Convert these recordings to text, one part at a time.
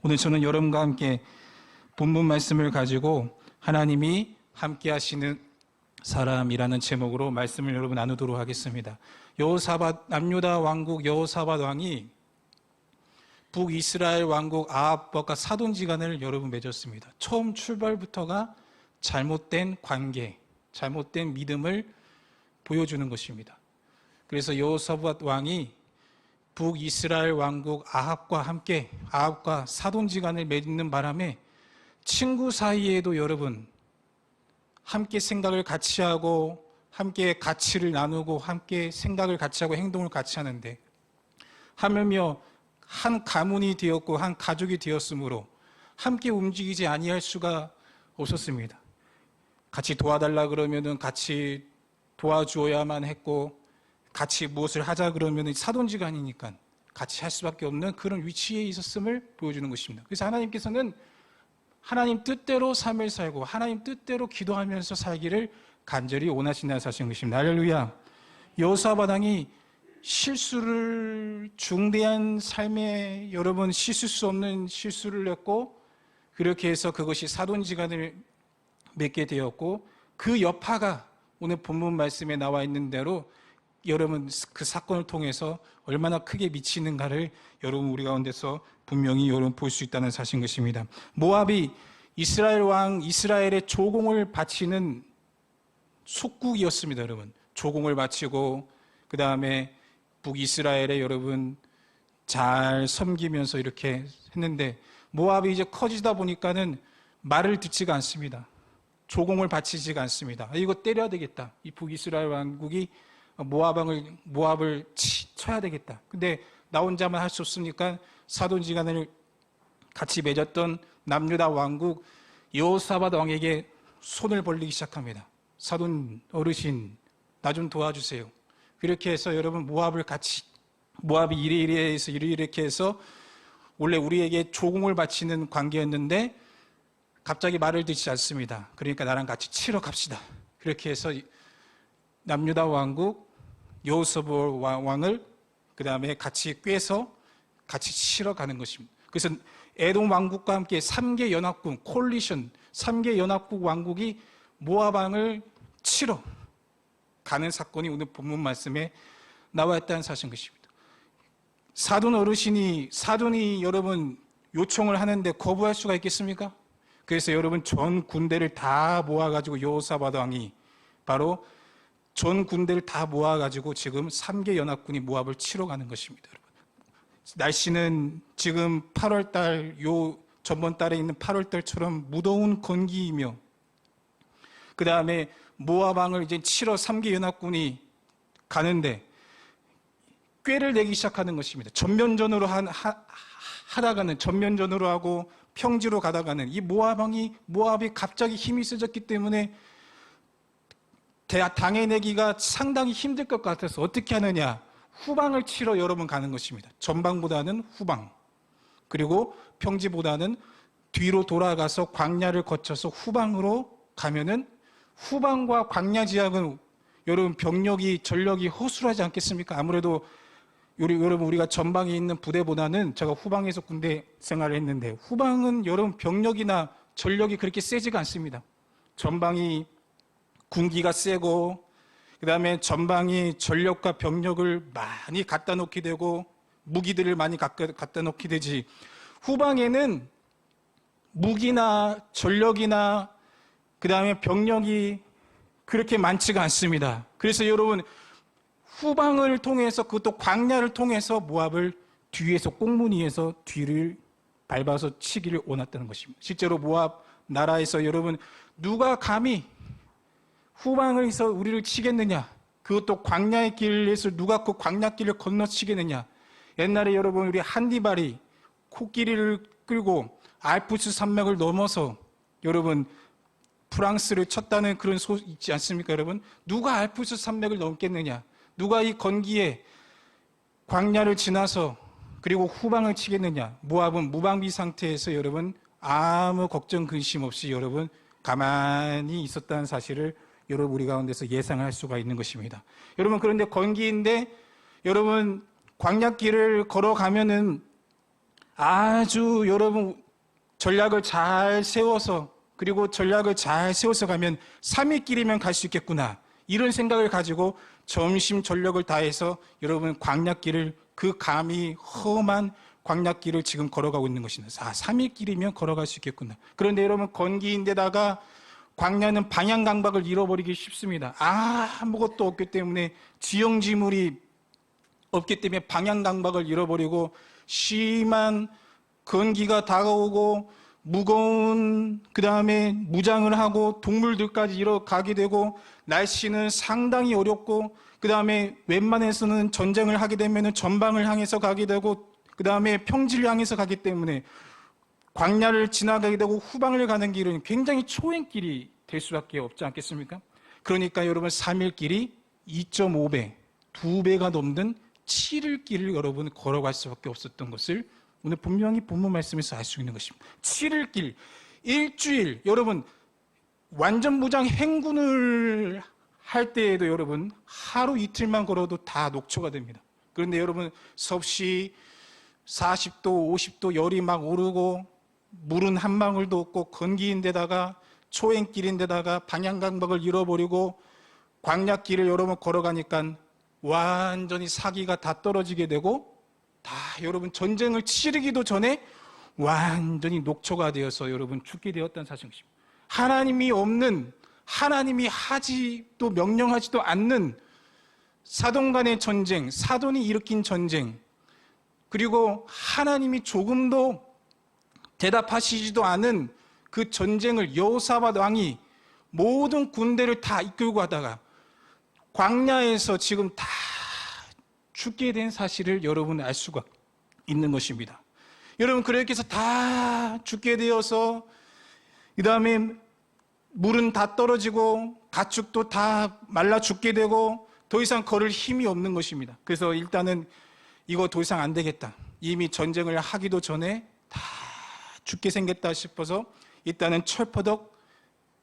오늘 저는 여러분과 함께 본문 말씀을 가지고 하나님이 함께 하시는 사람이라는 제목으로 말씀을 여러분 나누도록 하겠습니다. 여호사밧 남유다 왕국 여호사밧 왕이 북이스라엘 왕국 아합과 사돈지간을 여러분 맺었습니다. 처음 출발부터가 잘못된 관계, 잘못된 믿음을 보여주는 것입니다. 그래서 여호사밧 왕이 북이스라엘 왕국 아합과 함께 아합과 사돈지간을 맺는 바람에 친구 사이에도 여러분 함께 생각을 같이 하고 함께 가치를 나누고 함께 생각을 같이 하고 행동을 같이 하는데 하물며 한 가문이 되었고 한 가족이 되었으므로 함께 움직이지 아니할 수가 없었습니다. 같이 도와달라 그러면은 같이 도와주어야만 했고 같이 무엇을 하자 그러면은 사돈지간이니까 같이 할 수밖에 없는 그런 위치에 있었음을 보여주는 것입니다. 그래서 하나님께서는 하나님 뜻대로 삶을 살고 하나님 뜻대로 기도하면서 살기를 간절히 원하신다는 사실인 것입니다. 할렐루야. 여호사바당이 실수를 중대한 삶에 여러분 씻을 수 없는 실수를 했고 그렇게 해서 그것이 사돈지간을 맺게 되었고 그 여파가 오늘 본문 말씀에 나와 있는 대로 여러분 그 사건을 통해서 얼마나 크게 미치는가를 여러분 우리 가운데서 분명히 여러분 볼 수 있다는 사실인 것입니다. 모압이 이스라엘 왕 이스라엘의 조공을 바치는 속국이었습니다, 여러분. 조공을 바치고 그 다음에 북이스라엘에 여러분 잘 섬기면서 이렇게 했는데 모압이 이제 커지다 보니까는 말을 듣지가 않습니다. 조공을 바치지가 않습니다. 아, 이거 때려야 되겠다. 이 북이스라엘 왕국이 모압왕을 모압을 치, 쳐야 되겠다. 근데 나 혼자만 할 수 없으니까 사돈지간을 같이 맺었던 남유다 왕국 여호사밧 왕에게 손을 벌리기 시작합니다. 사돈 어르신 나 좀 도와주세요. 그렇게 해서 여러분 모압을 같이 모압이 이래 이래 해서 이래 이렇게 해서 원래 우리에게 조공을 바치는 관계였는데 갑자기 말을 듣지 않습니다. 그러니까 나랑 같이 치러 갑시다. 그렇게 해서 남유다 왕국 여호서볼 왕을 그 다음에 같이 꿰서 같이 치러 가는 것입니다. 그래서 에돔 왕국과 함께 3개 연합국 콜리션 3개 연합국 왕국이 모압 왕을 치러 가는 사건이 오늘 본문 말씀에 나와 있다는 사실인 것입니다. 사돈 어르신이 사돈이 여러분 요청을 하는데 거부할 수가 있겠습니까? 그래서 여러분 전 군대를 다 모아가지고 여호사밧 왕이 바로 전 군대를 다 모아가지고 지금 3개 연합군이 모압을 치러 가는 것입니다. 여러분. 날씨는 지금 8월 달, 요 전번 달에 있는 8월 달처럼 무더운 건기이며 그 다음에 모압왕을 이제 치러 3개 연합군이 가는데 꾀를 내기 시작하는 것입니다. 전면전으로 한, 하, 하다가는 전면전으로 하고 평지로 가다가는 이 모압왕이 모압이 갑자기 힘이 세졌기 때문에 당해내기가 상당히 힘들 것 같아서 어떻게 하느냐 후방을 치러 여러분 가는 것입니다. 전방보다는 후방 그리고 평지보다는 뒤로 돌아가서 광야를 거쳐서 후방으로 가면은 후방과 광야 지역은 여러분 병력이 전력이 허술하지 않겠습니까? 아무래도 우리, 여러분 우리가 전방에 있는 부대보다는 제가 후방에서 군대 생활을 했는데 후방은 여러분 병력이나 전력이 그렇게 세지가 않습니다. 전방이 군기가 세고 그다음에 전방이 전력과 병력을 많이 갖다 놓게 되고 무기들을 많이 갖다 놓게 되지 후방에는 무기나 전력이나 그다음에 병력이 그렇게 많지가 않습니다. 그래서 여러분 후방을 통해서 그것도 광야를 통해서 모압을 뒤에서 꽁무니에서 뒤를 밟아서 치기를 원했다는 것입니다. 실제로 모압 나라에서 여러분 누가 감히 후방을 해서 우리를 치겠느냐? 그것도 광야의 길에서 누가 그 광야길을 건너치겠느냐? 옛날에 여러분 우리 한디발이 코끼리를 끌고 알프스 산맥을 넘어서 여러분 프랑스를 쳤다는 그런 소 있지 않습니까, 여러분? 누가 알프스 산맥을 넘겠느냐? 누가 이 건기에 광야를 지나서 그리고 후방을 치겠느냐? 모압은 무방비 상태에서 여러분 아무 걱정 근심 없이 여러분 가만히 있었다는 사실을 여러분 우리 가운데서 예상할 수가 있는 것입니다. 여러분 그런데 건기인데 여러분 광약길을 걸어가면은 아주 여러분 전략을 잘 세워서 그리고 전략을 잘 세워서 가면 3일 길이면 갈 수 있겠구나. 이런 생각을 가지고 점심 전력을 다해서 여러분 광약길을 그 감이 험한 광약길을 지금 걸어가고 있는 것입니다. 아, 3일 길이면 걸어갈 수 있겠구나. 그런데 여러분 건기인데다가 광야는 방향 감각을 잃어버리기 쉽습니다. 아, 아무것도 없기 때문에 지형지물이 없기 때문에 방향 감각을 잃어버리고 심한 건기가 다가오고 무거운 그 다음에 무장을 하고 동물들까지 잃어가게 되고 날씨는 상당히 어렵고 그 다음에 웬만해서는 전쟁을 하게 되면 전방을 향해서 가게 되고 그 다음에 평지를 향해서 가기 때문에 광야를 지나가게 되고 후방을 가는 길은 굉장히 초행길이 될 수밖에 없지 않겠습니까? 그러니까 여러분 3일 길이 2.5배, 2배가 넘는 7일 길을 여러분 걸어갈 수밖에 없었던 것을 오늘 분명히 본문 말씀에서 알 수 있는 것입니다. 7일 길, 일주일, 여러분 완전 무장 행군을 할 때에도 여러분 하루 이틀만 걸어도 다 녹초가 됩니다. 그런데 여러분 섭씨 40도, 50도 열이 막 오르고 물은 한 방울도 없고 건기인데다가 초행길인데다가 방향 감각을 잃어버리고 광약길을 여러분 걸어가니까 완전히 사기가 다 떨어지게 되고 다 여러분 전쟁을 치르기도 전에 완전히 녹초가 되어서 여러분 죽게 되었다는 사실입니다. 하나님이 없는 하나님이 하지도 명령하지도 않는 사돈 간의 전쟁, 사돈이 일으킨 전쟁, 그리고 하나님이 조금도 대답하시지도 않은 그 전쟁을 여호사밧 왕이 모든 군대를 다 이끌고 가다가 광야에서 지금 다 죽게 된 사실을 여러분 알 수가 있는 것입니다. 여러분 그렇게 해서 다 죽게 되어서 그 다음에 물은 다 떨어지고 가축도 다 말라 죽게 되고 더 이상 걸을 힘이 없는 것입니다. 그래서 일단은 이거 더 이상 안 되겠다. 이미 전쟁을 하기도 전에 다 죽게 생겼다 싶어서 일단은 철퍼덕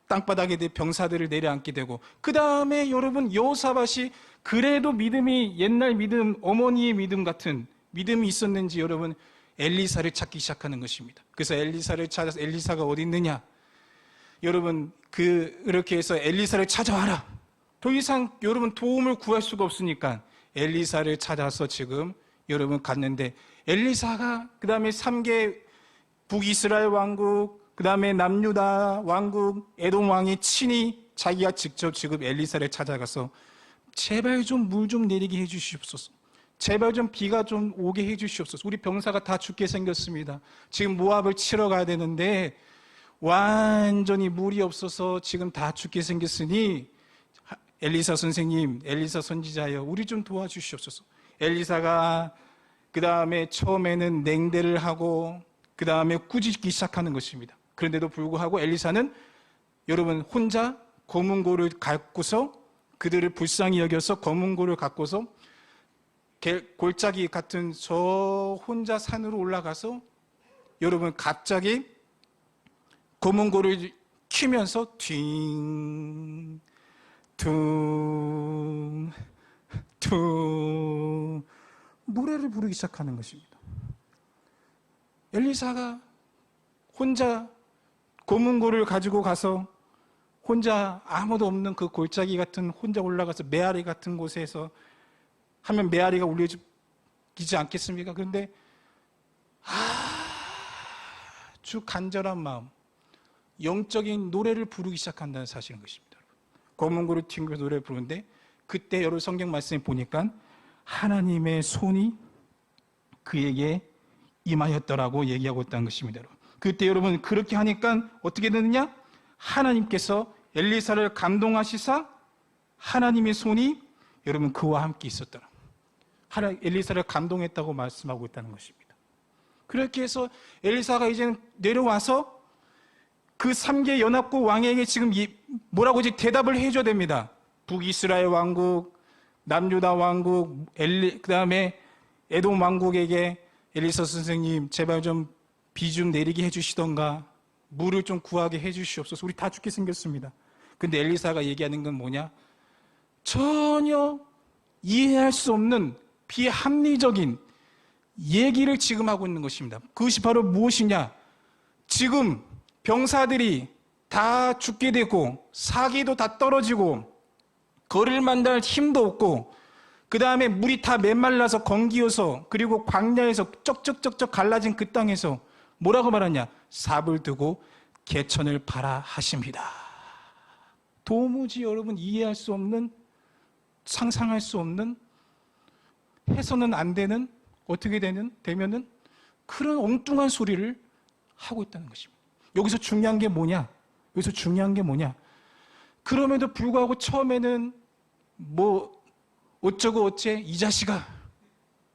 땅바닥에 대 병사들을 내려앉게 되고 그 다음에 여러분 여호사밭이 그래도 믿음이 옛날 믿음 어머니의 믿음 같은 믿음이 있었는지 여러분 엘리사를 찾기 시작하는 것입니다. 그래서 엘리사를 찾아서 엘리사가 어디 있느냐? 여러분 그 이렇게 해서 엘리사를 찾아와라. 더 이상 여러분 도움을 구할 수가 없으니까 엘리사를 찾아서 지금 여러분 갔는데 엘리사가 그 다음에 3개 북이스라엘 왕국 그 다음에 남유다 왕국 에돔 왕이 친히 자기가 직접 지금 엘리사를 찾아가서 제발 좀물좀 내리게 해주시옵소서. 제발 좀 비가 좀 오게 해주시옵소서. 우리 병사가 다 죽게 생겼습니다. 지금 모압을 치러 가야 되는데 완전히 물이 없어서 지금 다 죽게 생겼으니 엘리사 선생님, 엘리사 선지자여, 우리 좀 도와주시옵소서. 엘리사가 그 다음에 처음에는 냉대를 하고 그 다음에 꾸짖기 시작하는 것입니다. 그런데도 불구하고 엘리사는 여러분 혼자 검은고를 갖고서 그들을 불쌍히 여겨서 검은고를 갖고서 골짜기 같은 저 혼자 산으로 올라가서 여러분 갑자기 검은고를 키면서 dwing 퉁, 퉁 노래를 부르기 시작하는 것입니다. 엘리사가 혼자 고문고를 가지고 가서 혼자 아무도 없는 그 골짜기 같은 혼자 올라가서 메아리 같은 곳에서 하면 메아리가 울려지지 않겠습니까? 그런데 아주 간절한 마음, 영적인 노래를 부르기 시작한다는 사실인 것입니다. 검은고를 튕겨 노래 부르는데 그때 여러 성경 말씀에 보니까 하나님의 손이 그에게 임하였더라고 얘기하고 있다는 것입니다. 그때 여러분 그렇게 하니까 어떻게 되느냐? 하나님께서 엘리사를 감동하시사 하나님의 손이 여러분 그와 함께 있었더라. 하나 엘리사를 감동했다고 말씀하고 있다는 것입니다. 그렇게 해서 엘리사가 이제 내려와서 그 3개 연합국 왕에게 지금 뭐라고 이제 대답을 해줘야 됩니다. 북이스라엘 왕국, 남유다 왕국, 엘리, 그 다음에 에돔 왕국에게 엘리사 선생님, 제발 좀 비 좀 내리게 해주시던가, 물을 좀 구하게 해주시옵소서. 우리 다 죽게 생겼습니다. 근데 엘리사가 얘기하는 건 뭐냐? 전혀 이해할 수 없는 비합리적인 얘기를 지금 하고 있는 것입니다. 그것이 바로 무엇이냐? 지금 병사들이 다 죽게 되고 사기도 다 떨어지고 거리를 만날 힘도 없고 그 다음에 물이 다 메말라서 건기어서 그리고 광야에서 쩍쩍쩍쩍 갈라진 그 땅에서 뭐라고 말하냐? 삽을 두고 개천을 바라 하십니다. 도무지 여러분 이해할 수 없는 상상할 수 없는 해서는 안 되는 어떻게 되는 되면은 그런 엉뚱한 소리를 하고 있다는 것입니다. 여기서 중요한 게 뭐냐? 여기서 중요한 게 뭐냐? 그럼에도 불구하고 처음에는 뭐 어쩌고 어째 이 자식아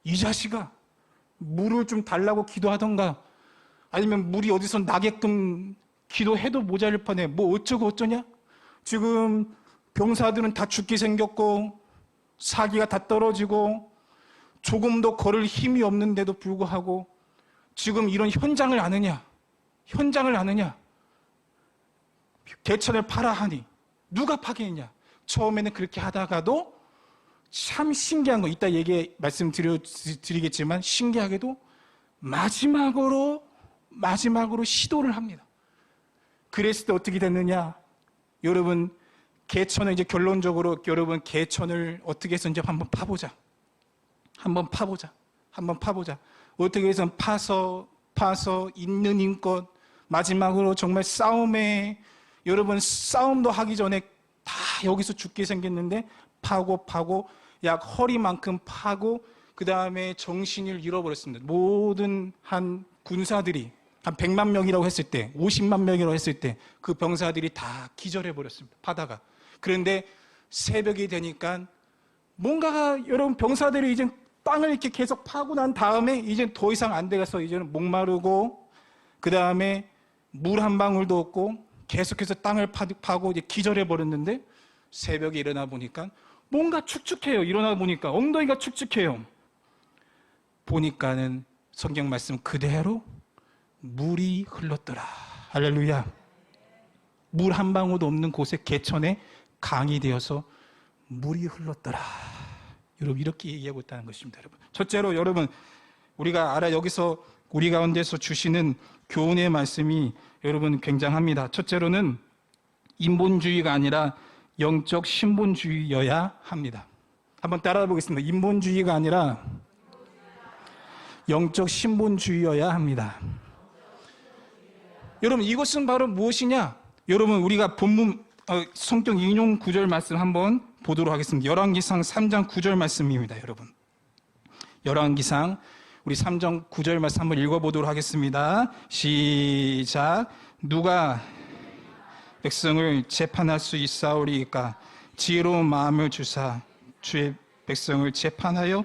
이 자식아 물을 좀 달라고 기도하던가 아니면 물이 어디서 나게끔 기도해도 모자를 판에 뭐 어쩌고 어쩌냐? 지금 병사들은 다 죽게 생겼고 사기가 다 떨어지고 조금도 걸을 힘이 없는데도 불구하고 지금 이런 현장을 아느냐? 현장을 아느냐? 개천을 팔아 하니 누가 파괴했냐? 처음에는 그렇게 하다가도 참 신기한 거 이따 얘기 말씀드리겠지만 신기하게도 마지막으로 마지막으로 시도를 합니다. 그랬을 때 어떻게 됐느냐? 여러분 개천은 이제 결론적으로 여러분 개천을 어떻게 해서 이제 한번 파보자. 한번 파보자. 한번 파보자. 어떻게 해서 파서 파서 있는 힘껏 마지막으로 정말 싸움에 여러분 싸움도 하기 전에 다 여기서 죽게 생겼는데 파고 파고 약 허리만큼 파고 그 다음에 정신을 잃어버렸습니다. 모든 한 군사들이 한 100만 명이라고 했을 때, 50만 명이라고 했을 때 그 병사들이 다 기절해 버렸습니다. 파다가. 그런데 새벽이 되니까 뭔가가 여러분 병사들이 이제 땅을 이렇게 계속 파고 난 다음에 이제 더 이상 안 돼가서 이제는 목마르고 그 다음에 물 한 방울도 없고 계속해서 땅을 파- 파고 이제 기절해 버렸는데 새벽에 일어나 보니까 뭔가 축축해요. 일어나 보니까 엉덩이가 축축해요. 보니까는 성경 말씀 그대로 물이 흘렀더라. 할렐루야. 물 한 방울도 없는 곳에 개천에 강이 되어서 물이 흘렀더라. 여러분 이렇게 얘기하고 있다는 것입니다, 여러분. 첫째로 여러분 우리가 알아 여기서 우리 가운데서 주시는 교훈의 말씀이 여러분 굉장합니다. 첫째로는 인본주의가 아니라 영적 신본주의여야 합니다. 한번 따라해 보겠습니다. 인본주의가 아니라 영적 신본주의여야 합니다. 여러분 이것은 바로 무엇이냐? 여러분 우리가 본문 어, 성경 인용 구절 말씀 한번 보도록 하겠습니다. 열왕기상 3장 9절 말씀입니다, 여러분. 열왕기상 우리 3장 9절 말씀 한번 읽어 보도록 하겠습니다. 시작. 누가 백성을 재판할 수 있사오리까 지혜로운 마음을 주사 주의 백성을 재판하여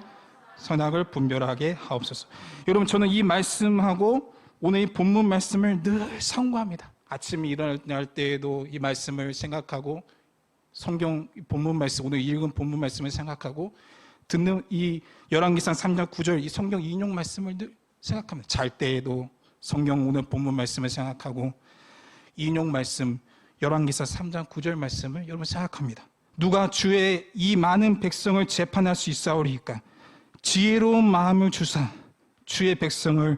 선악을 분별하게 하옵소서. 여러분 저는 이 말씀하고 오늘 이 본문 말씀을 늘 상고합니다. 아침에 일어날 때에도 이 말씀을 생각하고 성경 본문 말씀 오늘 읽은 본문 말씀을 생각하고 듣는 이 열왕기상 3장 9절 이 성경 인용 말씀을 늘 생각합니다. 잘 때에도 성경 오늘 본문 말씀을 생각하고 인용 말씀 열왕기사 3장 9절 말씀을 여러분 생각합니다. 누가 주의 이 많은 백성을 재판할 수 있사오리까 지혜로운 마음을 주사 주의 백성을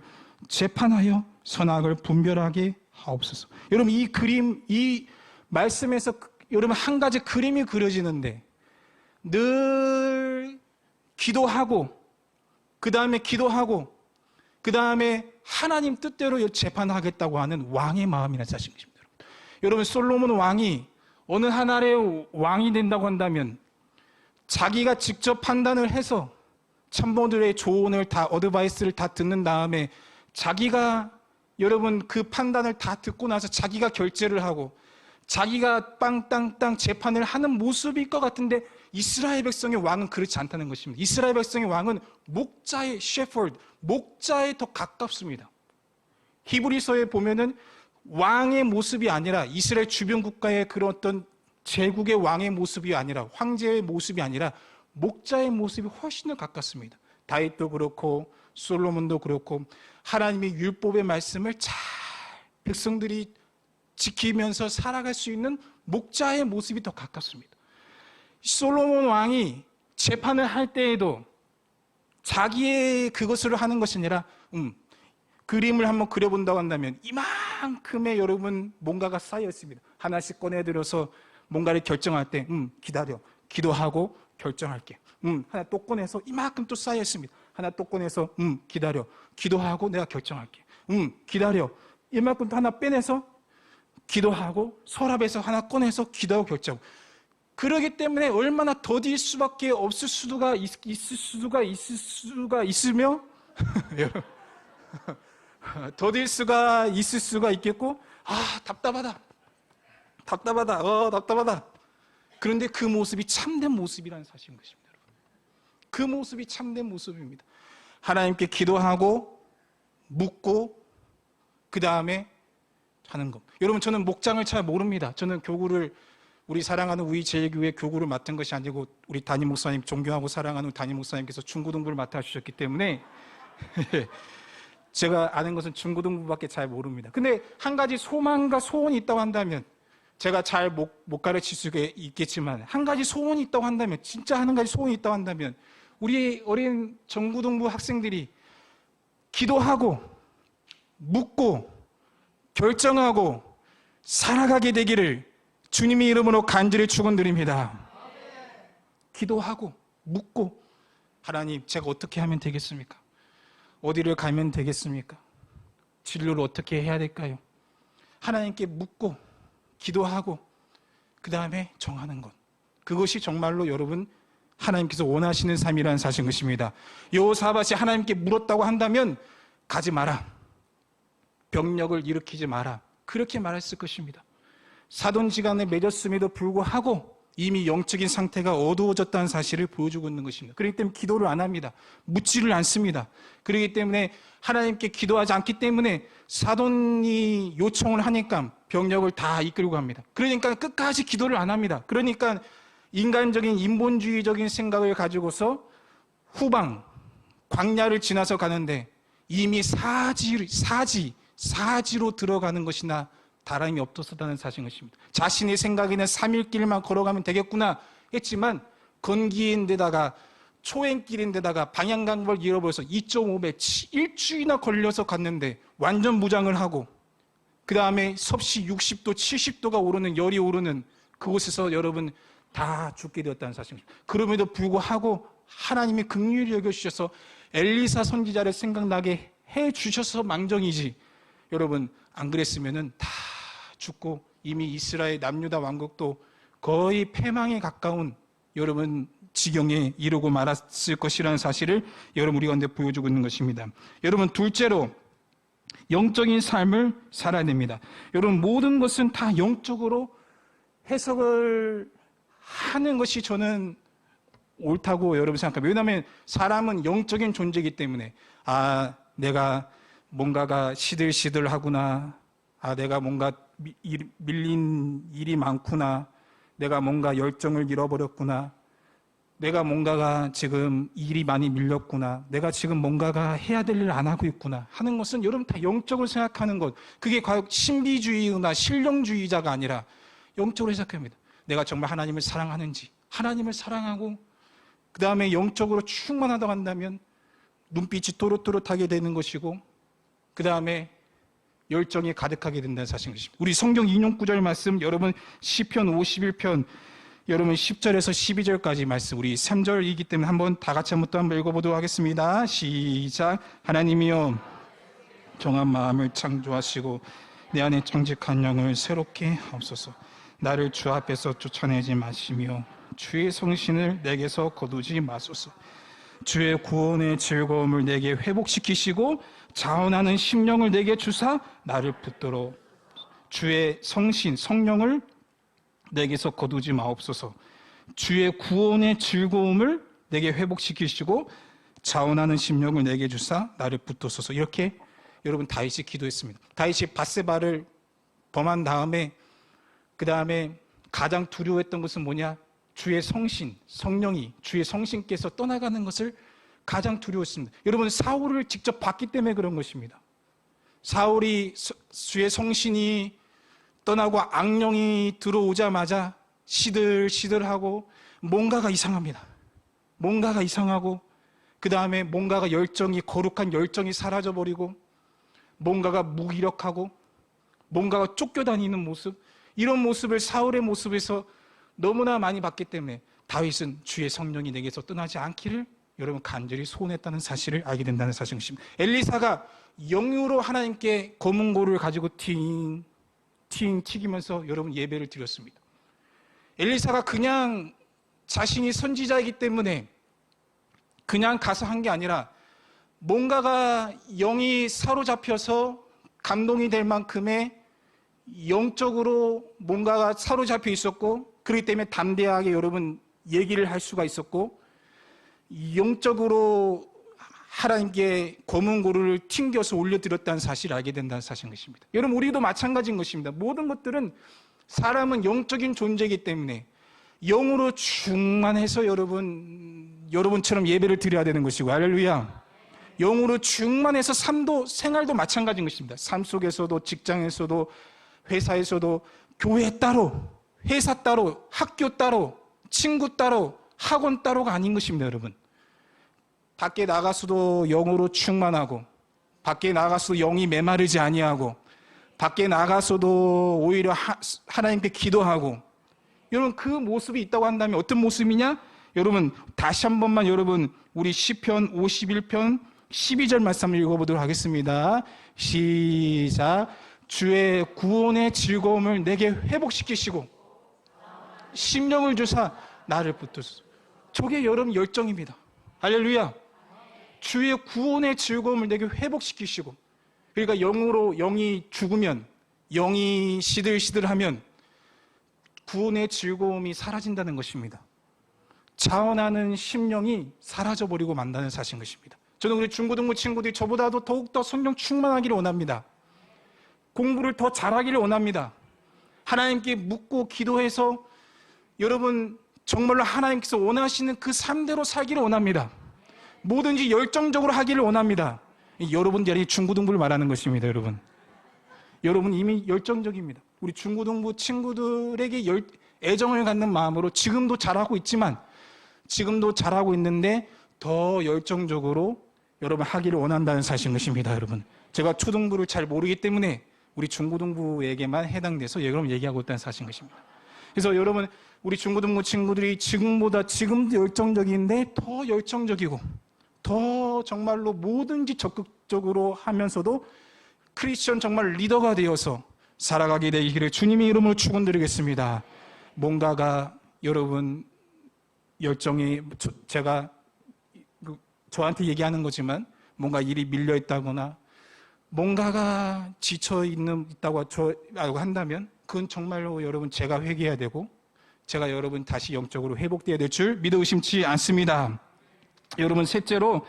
재판하여 선악을 분별하게 하옵소서. 여러분 이 그림 이 말씀에서 그- 여러분 한 가지 그림이 그려지는데 늘 기도하고 그 다음에 기도하고 그 다음에 하나님 뜻대로 재판하겠다고 하는 왕의 마음이라는 사실입니다. 여러분 솔로몬 왕이 어느 한 나라의 왕이 된다고 한다면 자기가 직접 판단을 해서 참모들의 조언을 다 어드바이스를 다 듣는 다음에 자기가 여러분 그 판단을 다 듣고 나서 자기가 결제를 하고 자기가 땅땅땅 재판을 하는 모습일 것 같은데 이스라엘 백성의 왕은 그렇지 않다는 것입니다. 이스라엘 백성의 왕은 목자의 셰퍼드, 목자에 더 가깝습니다. 히브리서에 보면은 왕의 모습이 아니라 이스라엘 주변 국가의 그런 어떤 제국의 왕의 모습이 아니라 황제의 모습이 아니라 목자의 모습이 훨씬 더 가깝습니다. 다윗도 그렇고 솔로몬도 그렇고 하나님의 율법의 말씀을 잘 백성들이 지키면서 살아갈 수 있는 목자의 모습이 더 가깝습니다. 솔로몬 왕이 재판을 할 때에도 자기의 그것으로 하는 것이 아니라 음, 그림을 한번 그려본다고 한다면 이만 큼의 여러분 뭔가가 쌓여 있습니다. 하나씩 꺼내들어서 뭔가를 결정할 때, 음, 기다려. 기도하고 결정할게. 음, 하나 또 꺼내서 이만큼 또 쌓여 있습니다. 하나 또 꺼내서, 음, 기다려. 기도하고 내가 결정할게. 음, 기다려. 이만큼 또 하나 빼내서 기도하고 서랍에서 하나 꺼내서 기도하고 결정. 그러기 때문에 얼마나 더딜 수밖에 없을 수가 있, 있을 수가 있을 수가 있으며 더딜 수가 있을 수가 있겠고? 아 답답하다. 답답하다. 어 답답하다. 그런데 그 모습이 참된 모습이라는 사실인 것입니다 여러분. 그 모습이 참된 모습입니다. 하나님께 기도하고 묻고 그 다음에 하는 것 여러분 저는 목장을 잘 모릅니다. 저는 교구를 우리 사랑하는 우리 제일교회 교구를 맡은 것이 아니고 우리 담임 목사님 존경하고 사랑하는 담임 목사님께서 중고등부를 맡아 주셨기 때문에 제가 아는 것은 중고등부밖에 잘 모릅니다. 근데 한 가지 소망과 소원이 있다고 한다면 제가 잘 못 못 가르칠 수 있겠지만 한 가지 소원이 있다고 한다면 진짜 한 가지 소원이 있다고 한다면 우리 어린 중고등부 학생들이 기도하고 묻고 결정하고 살아가게 되기를 주님의 이름으로 간절히 축원드립니다. 기도하고 묻고 하나님 제가 어떻게 하면 되겠습니까? 어디를 가면 되겠습니까? 진료를 어떻게 해야 될까요? 하나님께 묻고 기도하고 그 다음에 정하는 것. 그것이 정말로 여러분 하나님께서 원하시는 삶이라는 사실인 것입니다. 요사밭이 하나님께 물었다고 한다면 가지 마라. 병력을 일으키지 마라. 그렇게 말했을 것입니다. 사돈지간에 맺었음에도 불구하고 이미 영적인 상태가 어두워졌다는 사실을 보여주고 있는 것입니다. 그렇기 때문에 기도를 안 합니다. 묻지를 않습니다. 그렇기 때문에 하나님께 기도하지 않기 때문에 사돈이 요청을 하니까 병력을 다 이끌고 갑니다. 그러니까 끝까지 기도를 안 합니다. 그러니까 인간적인 인본주의적인 생각을 가지고서 후방 광야를 지나서 가는데 이미 사지 사지 사지로 들어가는 것이나 다름이 없었다는 사실인 것입니다. 자신의 생각에는 3일 길만 걸어가면 되겠구나 했지만 건기인데다가 초행길인데다가 방향 감각을 잃어버려서 2.5배 일주일이나 걸려서 갔는데 완전 무장을 하고 그 다음에 섭씨 60도 70도가 오르는 열이 오르는 그곳에서 여러분 다 죽게 되었다는 사실입니다. 그럼에도 불구하고 하나님이 긍휼히 여겨주셔서 엘리사 선지자를 생각나게 해 주셔서 망정이지 여러분 안 그랬으면 은 다 죽고 이미 이스라엘 남유다 왕국도 거의 패망에 가까운 여러분 지경에 이르고 말았을 것이라는 사실을 여러분 우리 가운데 보여주고 있는 것입니다. 여러분 둘째로 영적인 삶을 살아야 됩니다. 여러분 모든 것은 다 영적으로 해석을 하는 것이 저는 옳다고 여러분 생각합니다. 왜냐하면 사람은 영적인 존재이기 때문에 아 내가 뭔가가 시들시들하구나. 아 내가 뭔가 밀린 일이 많구나. 내가 뭔가 열정을 잃어버렸구나. 내가 뭔가가 지금 일이 많이 밀렸구나. 내가 지금 뭔가가 해야 될 일을 안 하고 있구나. 하는 것은 여러분 다 영적으로 생각하는 것. 그게 과연 신비주의나 실용주의자가 아니라 영적으로 생각합니다. 내가 정말 하나님을 사랑하는지, 하나님을 사랑하고, 그 다음에 영적으로 충만하다고 한다면 눈빛이 또렷또렷하게 되는 것이고, 그 다음에 열정이 가득하게 된다는 사실인 것입니다. 우리 성경 인용 구절 말씀 여러분 시편 51편 여러분 10절에서 12절까지 말씀 우리 3절이기 때문에 한번 다 같이 한번 또 한번 읽어보도록 하겠습니다. 시작 하나님이여 정한 마음을 창조하시고 내 안에 정직한 영을 새롭게 하옵소서 나를 주 앞에서 쫓아내지 마시며 주의 성신을 내게서 거두지 마소서 주의 구원의 즐거움을 내게 회복시키시고 자원하는 심령을 내게 주사 나를 붙들어 주의 성신 성령을 내게서 거두지 마옵소서. 주의 구원의 즐거움을 내게 회복시키시고 자원하는 심령을 내게 주사 나를 붙들소서. 이렇게 여러분 다윗이 기도했습니다. 다윗이 바세바를 범한 다음에 그 다음에 가장 두려워했던 것은 뭐냐? 주의 성신 성령이 주의 성신께서 떠나가는 것을 가장 두려웠습니다. 여러분 사울을 직접 봤기 때문에 그런 것입니다. 사울이 주의 성신이 떠나고 악령이 들어오자마자 시들시들하고 뭔가가 이상합니다. 뭔가가 이상하고 그 다음에 뭔가가 열정이 거룩한 열정이 사라져 버리고 뭔가가 무기력하고 뭔가가 쫓겨다니는 모습 이런 모습을 사울의 모습에서 너무나 많이 봤기 때문에 다윗은 주의 성령이 내게서 떠나지 않기를 여러분 간절히 소원했다는 사실을 알게 된다는 사실입니다. 엘리사가 영으로 하나님께 검은 고를 가지고 팅, 팅 튀기면서 여러분 예배를 드렸습니다. 엘리사가 그냥 자신이 선지자이기 때문에 그냥 가서 한 게 아니라 뭔가가 영이 사로잡혀서 감동이 될 만큼의 영적으로 뭔가가 사로잡혀 있었고 그렇기 때문에 담대하게 여러분 얘기를 할 수가 있었고 영적으로 하나님께 검은 고를 튕겨서 올려드렸다는 사실을 알게 된다는 사실인 것입니다. 여러분 우리도 마찬가지인 것입니다. 모든 것들은 사람은 영적인 존재이기 때문에 영으로 충만해서 여러분 여러분처럼 예배를 드려야 되는 것이고 할렐루야. 영으로 충만해서 삶도 생활도 마찬가지인 것입니다. 삶 속에서도 직장에서도 회사에서도 교회 따로 회사 따로 학교 따로 친구 따로 학원 따로가 아닌 것입니다, 여러분. 밖에 나가서도 영으로 충만하고 밖에 나가서도 영이 메마르지 아니하고 밖에 나가서도 오히려 하, 하나님께 기도하고 여러분 그 모습이 있다고 한다면 어떤 모습이냐? 여러분 다시 한 번만 여러분 우리 시편 51편 12절 말씀 을 읽어보도록 하겠습니다. 시작. 주의 구원의 즐거움을 내게 회복시키시고 심령을 주사 나를 붙드소. 저게 여러분 열정입니다. 할렐루야. 주의 구원의 즐거움을 내게 회복시키시고 그러니까 영으로 영이 죽으면 영이 시들시들하면 구원의 즐거움이 사라진다는 것입니다. 자원하는 심령이 사라져버리고 만다는 사실인 것입니다. 저는 우리 중고등부 친구들이 저보다도 더욱더 성령 충만하기를 원합니다. 공부를 더 잘하기를 원합니다. 하나님께 묻고 기도해서 여러분 정말로 하나님께서 원하시는 그 삶대로 살기를 원합니다. 뭐든지 열정적으로 하기를 원합니다. 여러분들이 중고등부를 말하는 것입니다, 여러분. 여러분 이미 열정적입니다. 우리 중고등부 친구들에게 열, 애정을 갖는 마음으로 지금도 잘하고 있지만 지금도 잘하고 있는데 더 열정적으로 여러분 하기를 원한다는 사실인 것입니다, 여러분. 제가 초등부를 잘 모르기 때문에 우리 중고등부에게만 해당돼서 여러분 얘기하고 있다는 사실인 것입니다. 그래서 여러분 우리 중고등부 친구들이 지금보다 지금도 열정적인데 더 열정적이고 더 정말로 뭐든지 적극적으로 하면서도 크리스천 정말 리더가 되어서 살아가게 되기를 주님의 이름으로 축원드리겠습니다. 뭔가가 여러분 열정이 저- 제가 그 저한테 얘기하는 거지만 뭔가 일이 밀려 있다거나 뭔가가 지쳐 있는 있다고 한다면 그건 정말로 여러분 제가 회개해야 되고 제가 여러분 다시 영적으로 회복돼야 될 줄 믿어 의심치 않습니다. 여러분 셋째로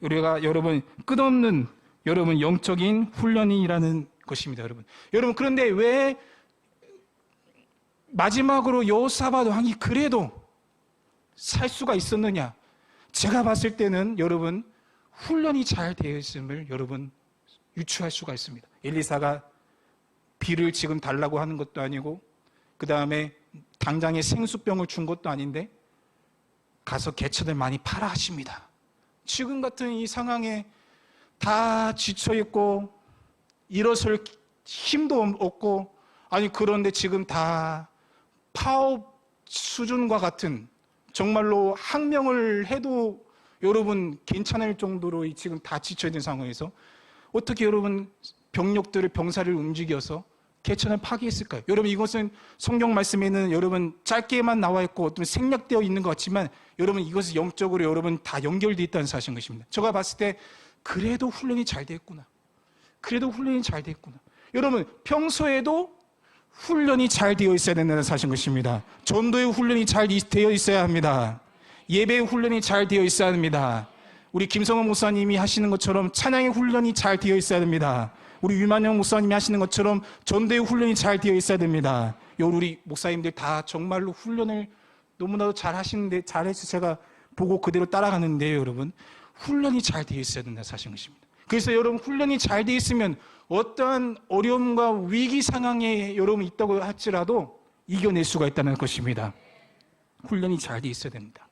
우리가 여러분 끝없는 여러분 영적인 훈련이라는 것입니다, 여러분. 여러분 그런데 왜 마지막으로 여호사밧 왕이 그래도 살 수가 있었느냐? 제가 봤을 때는 여러분 훈련이 잘 되어 있음을 여러분 유추할 수가 있습니다. 엘리사가 비를 지금 달라고 하는 것도 아니고 그 다음에 당장에 생수병을 준 것도 아닌데 가서 개천을 많이 팔아 하십니다. 지금 같은 이 상황에 다 지쳐 있고 일어설 힘도 없고 아니 그런데 지금 다 파업 수준과 같은 정말로 항명을 해도 여러분 괜찮을 정도로 지금 다 지쳐 있는 상황에서 어떻게 여러분 병력들을 병사를 움직여서 개천을 파괴했을까요? 여러분 이것은 성경 말씀에는 여러분 짧게만 나와 있고 어떤 생략되어 있는 것 같지만 여러분 이것은 영적으로 여러분 다 연결되어 있다는 사실인 것입니다. 제가 봤을 때 그래도 훈련이 잘 됐구나. 그래도 훈련이 잘 됐구나. 여러분 평소에도 훈련이 잘 되어 있어야 된다는 사실인 것입니다. 전도의 훈련이 잘 이- 되어 있어야 합니다. 예배의 훈련이 잘 되어 있어야 합니다. 우리 김성호 목사님이 하시는 것처럼 찬양의 훈련이 잘 되어 있어야 됩니다. 우리 유만영 목사님이 하시는 것처럼 전도의 훈련이 잘 되어 있어야 됩니다. 요 우리 목사님들 다 정말로 훈련을 너무나도 잘 하시는데 잘해서 제가 보고 그대로 따라가는데요, 여러분. 훈련이 잘 되어 있어야 된다 사실인 것입니다. 그래서 여러분 훈련이 잘 되어 있으면 어떠한 어려움과 위기 상황에 여러분 있다고 할지라도 이겨낼 수가 있다는 것입니다. 훈련이 잘 되어 있어야 됩니다.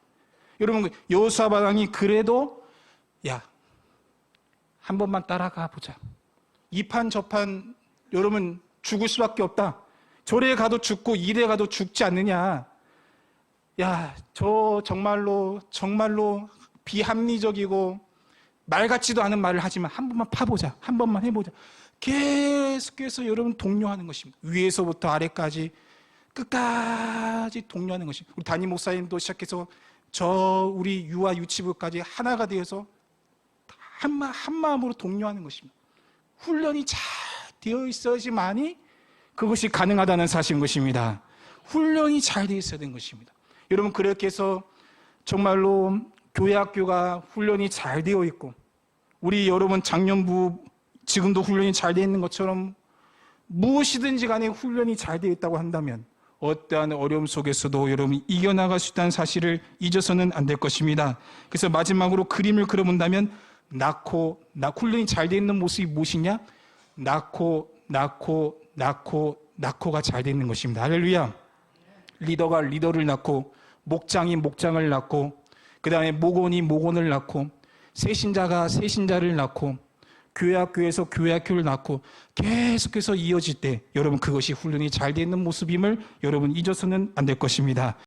여러분 여호사바왕이 그래도 야, 한 번만 따라가 보자. 이판 저판 여러분 죽을 수밖에 없다. 절에 가도 죽고 이래 가도 죽지 않느냐. 야, 저 정말로 정말로 비합리적이고 말 같지도 않은 말을 하지만 한 번만 파보자. 한 번만 해보자. 계속해서 여러분 독려하는 것입니다. 위에서부터 아래까지 끝까지 독려하는 것입니다. 우리 담임 목사님도 시작해서 저 우리 유아 유치부까지 하나가 되어서 한, 마, 한 마음으로 독려하는 것입니다. 훈련이 잘 되어 있어야지만이 그것이 가능하다는 사실인 것입니다. 훈련이 잘 되어 있어야 되는 것입니다. 여러분 그렇게 해서 정말로 교회 학교가 훈련이 잘 되어 있고 우리 여러분 작년부 지금도 훈련이 잘 되어 있는 것처럼 무엇이든지 간에 훈련이 잘 되어 있다고 한다면 어떠한 어려움 속에서도 여러분이 이겨나갈 수 있다는 사실을 잊어서는 안 될 것입니다. 그래서 마지막으로 그림을 그려본다면 낳고 나 훈련이 잘 되어 있는 모습이 무엇이냐? 낳고 낳고 낳고 낳고가 잘 되어 있는 것입니다. 할렐루야. 리더가 리더를 낳고 목장이 목장을 낳고 그 다음에 목원이 목원을 낳고 세신자가 세신자를 낳고 교회 학교에서 교회 학교를 낳고 계속해서 이어질 때 여러분 그것이 훈련이 잘 되어 있는 모습임을 여러분 잊어서는 안 될 것입니다.